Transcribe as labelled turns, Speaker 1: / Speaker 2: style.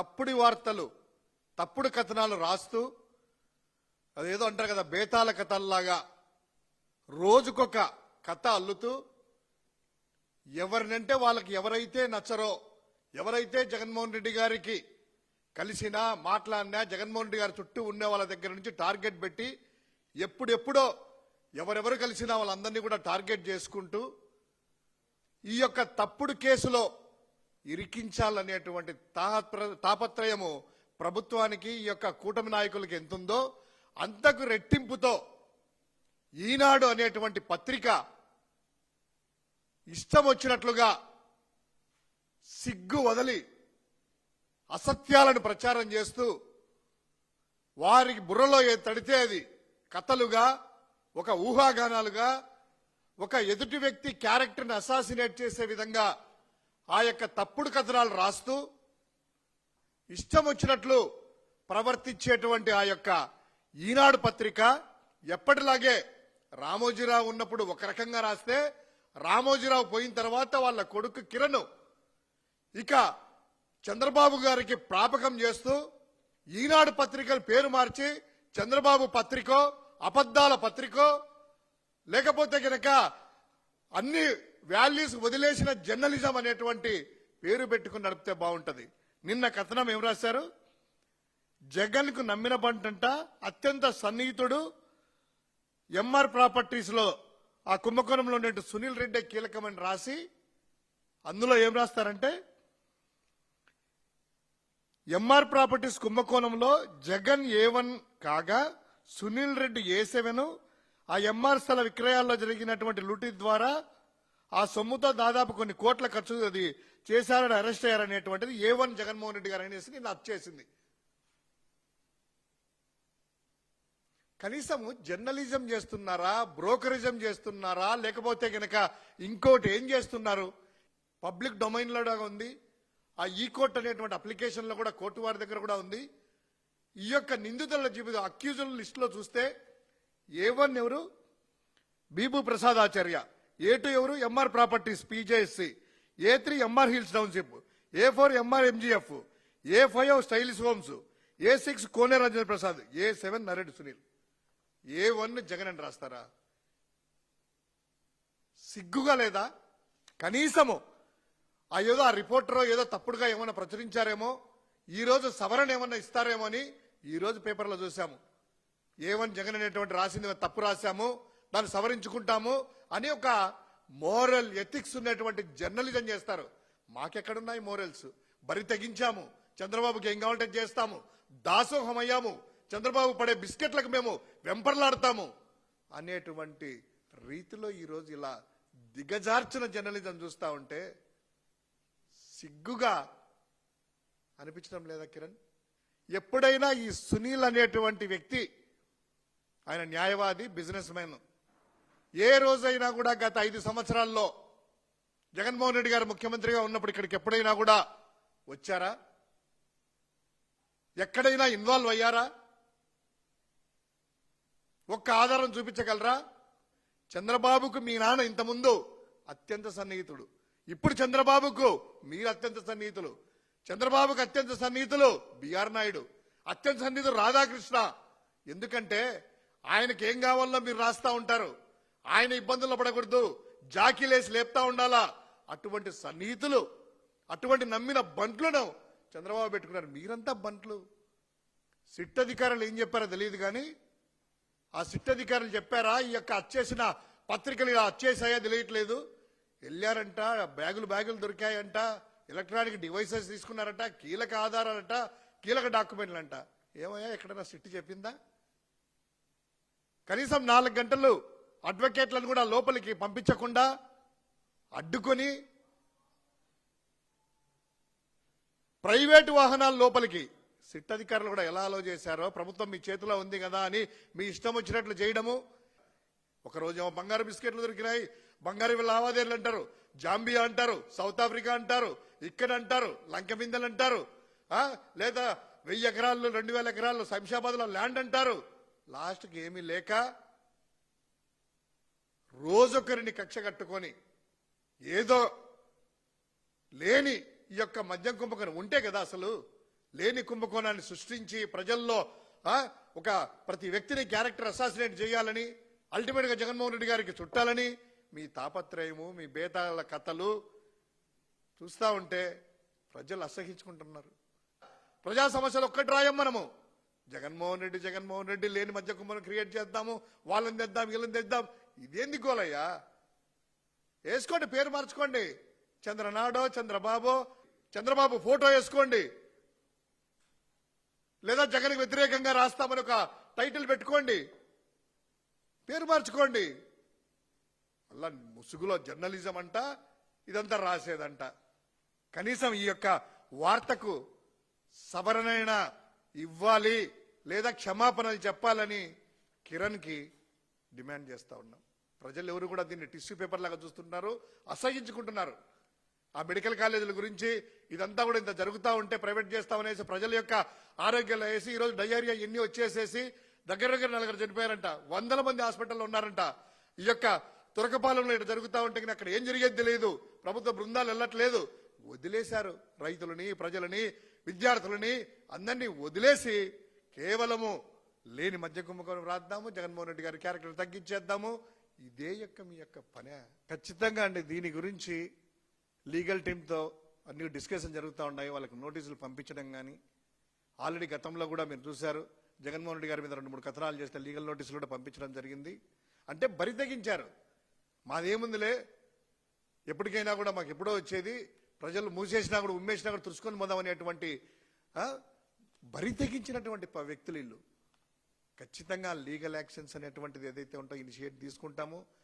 Speaker 1: తప్పుడు వార్తలు తప్పుడు కథనాలు రాస్తూ అదేదో అంటారు కదా బేతాల కథల్లాగా రోజుకొక కథ అల్లుతూ ఎవరినంటే వాళ్ళకి ఎవరైతే నచ్చరో ఎవరైతే జగన్మోహన్ రెడ్డి గారికి కలిసినా మాట్లాడినా జగన్మోహన్ రెడ్డి గారి చుట్టూ ఉండే వాళ్ళ దగ్గర నుంచి టార్గెట్ పెట్టి ఎప్పుడెప్పుడో ఎవరెవరు కలిసినా వాళ్ళందరినీ కూడా టార్గెట్ చేసుకుంటూ ఈ యొక్క తప్పుడు కేసులో ఇరికించాలనేటువంటి తాపత్రయము ప్రభుత్వానికి ఈ యొక్క కూటమి నాయకులకి ఎంతుందో అంతకు రెట్టింపుతో ఈనాడు అనేటువంటి పత్రిక ఇష్టం వచ్చినట్లుగా సిగ్గు వదిలి అసత్యాలను ప్రచారం చేస్తూ వారికి బుర్రలో ఏది తడితే అది కథలుగా ఒక ఊహాగానాలుగా ఒక ఎదుటి వ్యక్తి క్యారెక్టర్ని అసాసినేట్ చేసే విధంగా ఆ యొక్క తప్పుడు కథనాలు రాస్తూ ఇష్టం వచ్చినట్లు ప్రవర్తించేటువంటి ఆ యొక్క ఈనాడు పత్రిక ఎప్పటిలాగే రామోజీరావు ఉన్నప్పుడు ఒక రకంగా రాస్తే రామోజీరావు పోయిన తర్వాత వాళ్ళ కొడుకు కిరణ్ ఇక చంద్రబాబు గారికి ప్రాపకం చేస్తూ ఈనాడు పత్రికల పేరు మార్చి చంద్రబాబు పత్రికో అబద్ధాల పత్రికో లేకపోతే గనక అన్ని వాల్యూస్ వదిలేసిన జర్నలిజం అనేటువంటి పేరు పెట్టుకుని నడిపితే బాగుంటుంది. నిన్న కథనం ఏం రాశారు? జగన్కు నమ్మిన పంటంట అత్యంత సన్నిహితుడు ఎంఆర్ ప్రాపర్టీస్లో ఆ కుంభకోణంలో ఉండే సునీల్ రెడ్డి కీలకమని రాసి అందులో ఏం రాస్తారంటే ఎంఆర్ ప్రాపర్టీస్ కుంభకోణంలో జగన్ ఏ వన్ కాగా సునీల్ రెడ్డి ఏ సెవెన్ ఆ ఎంఆర్ స్థల విక్రయాల్లో జరిగినటువంటి లూటీ ద్వారా ఆ సొమ్ముతో దాదాపు కొన్ని కోట్ల ఖర్చు అది చేశారని అరెస్ట్ అయ్యారనేటువంటిది ఏ వన్ జగన్మోహన్ రెడ్డి గారు అనేసి నేను చేసింది. కనీసం జర్నలిజం చేస్తున్నారా బ్రోకరిజం చేస్తున్నారా లేకపోతే గనక ఇంకోటి ఏం చేస్తున్నారు? పబ్లిక్ డొమైన్లో ఉంది. ఆ ఈ కోర్ట్ అనేటువంటి అప్లికేషన్లో కూడా కోర్టు వారి దగ్గర కూడా ఉంది. ఈ యొక్క నిందితుల జీవితం అక్యూజుల లిస్టులో చూస్తే ఏ వన్ ఎవరు? బీబు ప్రసాద్ ఆచార్య. ఏ టూ ఎవరు? Emaar Properties PJSC A three Emaar Hills Township A four Emaar MGF A five Stylish Homes A six Kone Rajendra Prasad A seven Nareddy Sunil A one Jagan అని రాస్తారా? సిగ్గుగా లేదా? కనీసము. ఆ ఏదో ఆ రిపోర్టర్ ఏదో తప్పుడుగా ఏమైనా ప్రచురించారేమో? ఈరోజు సవరణ ఏమన్నా ఇస్తారేమో అని ఈరోజు పేపర్లో చూసాము. ఏ వన్ జగన్ అనేటువంటి రాసింది తప్పు రాశాము దాన్ని సవరించుకుంటాము అని ఒక మోరల్ ఎథిక్స్ ఉన్నటువంటి జర్నలిజం చేస్తారు. మాకెక్కడున్నాయి మోరల్స్ బరి తెగించాము చంద్రబాబుకి ఏం కావాలంటే చేస్తాము. దాసోహం అయ్యాము చంద్రబాబు పడే బిస్కెట్లకు మేము వెంపర్లాడతాము అనేటువంటి రీతిలో ఈరోజు ఇలా దిగజార్చిన జర్నలిజం చూస్తా ఉంటే సిగ్గుగా అనిపించడం లేదా కిరణ్? ఎప్పుడైనా ఈ సునీల్ అనేటువంటి వ్యక్తి ఆయన న్యాయవాది బిజినెస్ మ్యాన్ ఏ రోజైనా కూడా గత ఐదు సంవత్సరాల్లో జగన్మోహన్ రెడ్డి గారు ముఖ్యమంత్రిగా ఉన్నప్పుడు ఇక్కడికి ఎప్పుడైనా కూడా వచ్చారా? ఎక్కడైనా ఇన్వాల్వ్ అయ్యారా? ఒక్క ఆధారం చూపించగలరా? చంద్రబాబుకు మీ నాన్న ఇంతముందు అత్యంత సన్నిహితుడు. ఇప్పుడు చంద్రబాబుకు మీరు అత్యంత సన్నిహితులు. చంద్రబాబుకు అత్యంత సన్నిహితులు బిఆర్ నాయుడు. అత్యంత సన్నిహితుడు రాధాకృష్ణ. ఎందుకంటే ఆయనకి ఏం కావాలో మీరు రాస్తా ఉంటారు. ఆయన ఇబ్బందుల్లో పడకూడదు. జాకీలేసి లేపుతా ఉండాలా? అటువంటి సన్నిహితులు అటువంటి నమ్మిన బంట్లను చంద్రబాబు పెట్టుకున్నారు. మీరంతా బంట్లు సిట్ అధికారులు ఏం చెప్పారో తెలియదు కానీ ఆ సిట్ అధికారులు చెప్పారా? ఈ యొక్క అచ్చేసిన పత్రికలు ఇలా అచ్చేసాయా తెలియట్లేదు. వెళ్ళారంట బ్యాగులు బ్యాగులు దొరికాయంట ఎలక్ట్రానిక్ డివైసెస్ తీసుకున్నారట కీలక ఆధారాలట కీలక డాక్యుమెంట్లు అంట ఏమయ్యా ఎక్కడైనా సిట్ చెప్పిందా? కనీసం నాలుగు గంటలు అడ్వకేట్లను కూడా లోపలికి పంపించకుండా అడ్డుకొని ప్రైవేటు వాహనాల లోపలికి సిట్ అధికారులు కూడా ఎలా అలో చేశారో ప్రభుత్వం మీ చేతిలో ఉంది కదా అని మీ ఇష్టం వచ్చినట్లు చేయడము. ఒకరోజు బంగారు బిస్కెట్లు దొరికినాయి బంగారు లావాదేవీలు అంటారు జాంబియా అంటారు సౌత్ ఆఫ్రికా అంటారు ఇక్కడ అంటారు లంక బిందెలు అంటారు లేదా వెయ్యి ఎకరాల్లో రెండు వేల ఎకరాల్లో శంషాబాద్లో ల్యాండ్ అంటారు. లాస్ట్కి ఏమీ లేక రోజొకరిని కక్ష కట్టుకొని ఏదో లేని ఈ యొక్క మద్యం కుంభకోణం ఉంటే కదా అసలు లేని కుంభకోణాన్ని సృష్టించి ప్రజల్లో ఒక ప్రతి వ్యక్తిని క్యారెక్టర్ అసాసినేట్ చేయాలని అల్టిమేట్గా జగన్మోహన్ రెడ్డి గారికి చుట్టాలని మీ తాపత్రయము మీ బేతాళ కథలు చూస్తా ఉంటే ప్రజలు అసహించుకుంటున్నారు. ప్రజా సమస్యలు ఒక్కటి రాయం మనము. జగన్మోహన్ రెడ్డి జగన్మోహన్ రెడ్డి లేని మధ్య కుమ్మను క్రియేట్ చేద్దాము. వాళ్ళని తెద్దాం వీళ్ళని తెద్దాం. ఇదేంది గోలయ్యా? వేసుకోండి పేరు మార్చుకోండి. చంద్రనాడో చంద్రబాబు చంద్రబాబు ఫోటో వేసుకోండి. లేదా జగన్కి వ్యతిరేకంగా రాస్తామని ఒక టైటిల్ పెట్టుకోండి. పేరు మార్చుకోండి. అలా ముసుగులో జర్నలిజం అంట ఇదంతా రాసేదంట. కనీసం ఈ యొక్క వార్తకు సవరణైనా ఇవ్వాలి. లేదా క్షమాపణలు చెప్పాలని కిరణ్కి డిమాండ్ చేస్తా ఉన్నాం. ప్రజలు ఎవరు కూడా దీన్ని టిష్యూ పేపర్ లాగా చూస్తున్నారు అసహించుకుంటున్నారు. ఆ మెడికల్ కాలేజీల గురించి ఇదంతా కూడా ఇంత జరుగుతూ ఉంటే ప్రైవేట్ చేస్తామనేసి ప్రజల యొక్క ఆరోగ్యాలు వేసి ఈరోజు డయేరియా ఎన్ని వచ్చేసేసి దగ్గర దగ్గర నలుగురు చనిపోయారంట వందల మంది హాస్పిటల్లో ఉన్నారంట. ఈ యొక్క తురకపాలెంలో ఇటు జరుగుతూ ఉంటే అక్కడ ఏం జరిగేది తెలియదు. ప్రభుత్వ బృందాలు వెళ్ళట్లేదు. వదిలేశారు రైతులని ప్రజలని విద్యార్థులని అందరినీ వదిలేసి కేవలము లేని మధ్య కుంభకోణం రాద్దాము జగన్మోహన్ రెడ్డి గారి క్యారెక్టర్ తగ్గించేద్దాము. ఇదే యొక్క మీ యొక్క పనే. ఖచ్చితంగా అండి దీని గురించి లీగల్ టీంతో అన్ని డిస్కషన్ జరుగుతూ ఉన్నాయి. వాళ్ళకి నోటీసులు పంపించడం కానీ ఆల్రెడీ గతంలో కూడా మీరు చూశారు జగన్మోహన్ రెడ్డి గారి మీద రెండు మూడు కథనాలు చేస్తే లీగల్ నోటీసులు కూడా పంపించడం జరిగింది. అంటే బరి తగ్గించారు మాదేముందిలే ఎప్పటికైనా కూడా మాకు ఎప్పుడో వచ్చేది ప్రజలు మూసేసినా కూడా ఉమ్మేసినా కూడా తుడుచుకొని పోదాం అనేటువంటి బరి తెగించినటువంటి వ్యక్తులు వీళ్ళు. ఖచ్చితంగా లీగల్ యాక్షన్స్ అనేటువంటిది ఏదైతే ఉంటో ఇనిషియేట్ తీసుకుంటాము.